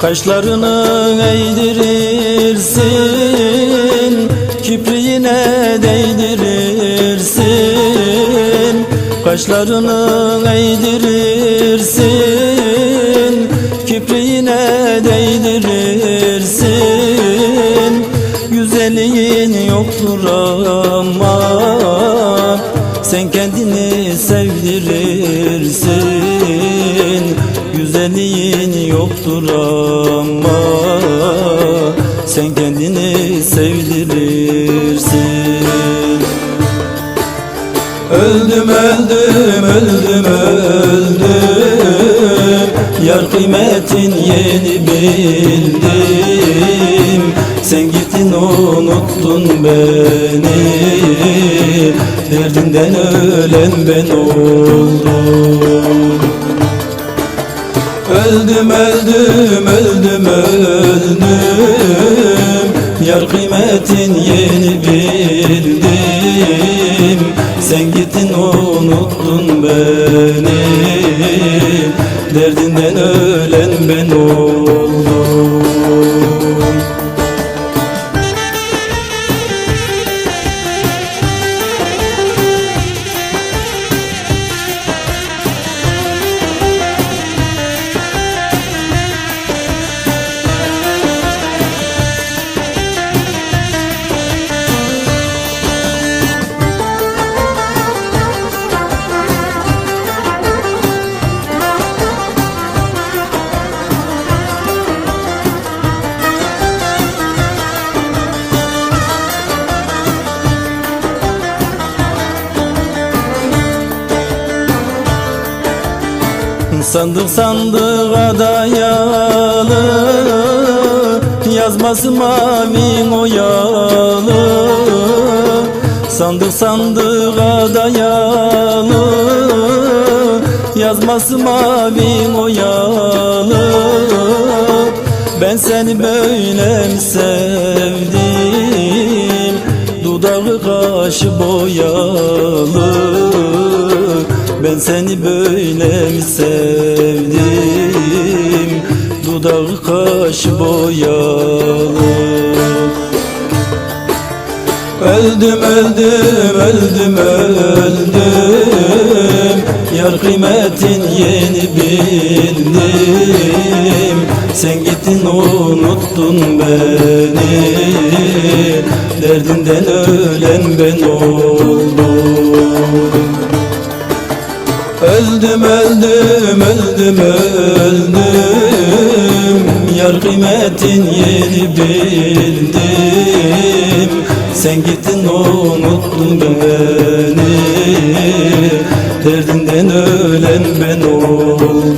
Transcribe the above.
Kaşlarını eğdirirsin Kipriğine değdirirsin. Kaşlarını eğdirirsin Kipriğine değdirirsin. Güzelliğin yoktur ama Sen kendini sevdirirsin Güzelliğin yoktur ama Sen kendini sevdirirsin. Öldüm öldüm öldüm öldüm. Yar kıymetin yeni bildim. Sen gittin unuttun beni. Derdinden ölen ben oldum Öldüm öldüm öldüm öldüm. Yar kıymetin yeni bildim. Sen gittin unuttun beni. Derdinden ölen ben oldum Sandık sandığa dayalı Yazması mavi oyalı Sandık sandığa dayalı Yazması mavi oyalı Ben seni böyle mi sevdim Dudağı kaşı boyalı ben seni böyle mi sevdim? Dudağı kaşı boyalı. Öldüm öldüm öldüm öldüm. Yar kıymetin yeni bildim. Sen gittin unuttun beni. Derdinden ölen ben oldum Öldüm öldüm öldüm öldüm. Yar kıymetin yeni bildim. Sen gittin unuttun beni. Derdinden ölen ben oldum